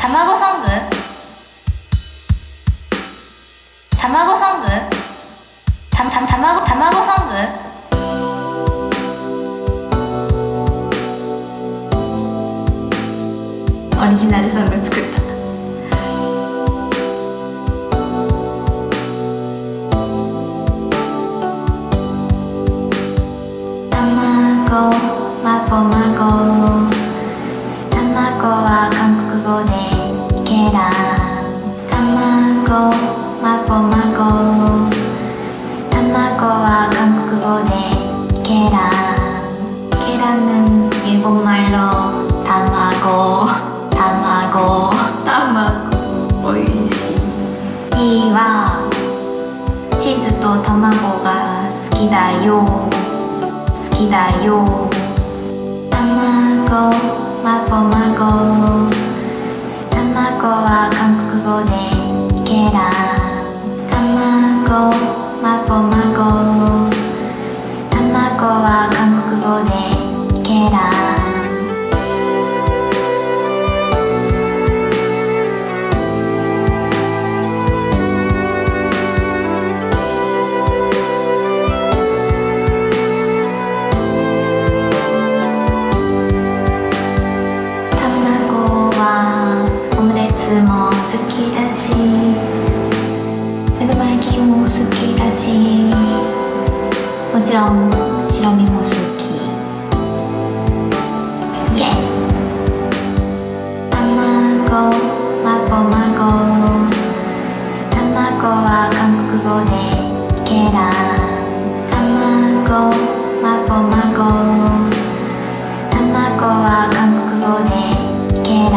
卵ソング卵ソングたた卵卵ソングオリジナルソング作った。卵まごまご卵な子は韓国語でケランケランは日本語で卵卵卵おいしい B はチーズと卵が好きだよ好きだよ卵卵ご卵は韓国語でケラン。は韓国語でケラ卵はオムレツも好きだし目玉焼きも好きだしもちろん白身も好き。イエイ。卵まごまご卵は韓国語でケラ卵まごまご卵は韓国語でケラ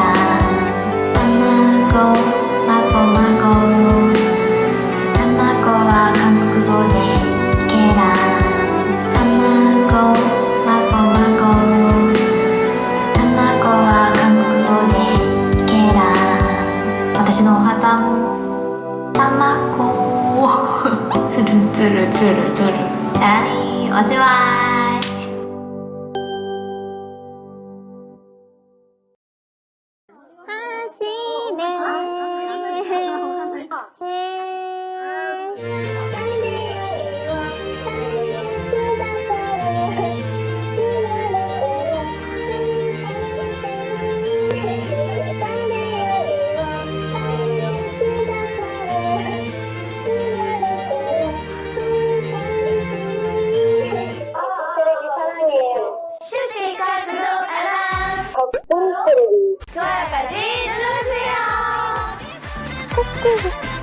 卵つるつるつるつるチャリーおしまい。슈 过 来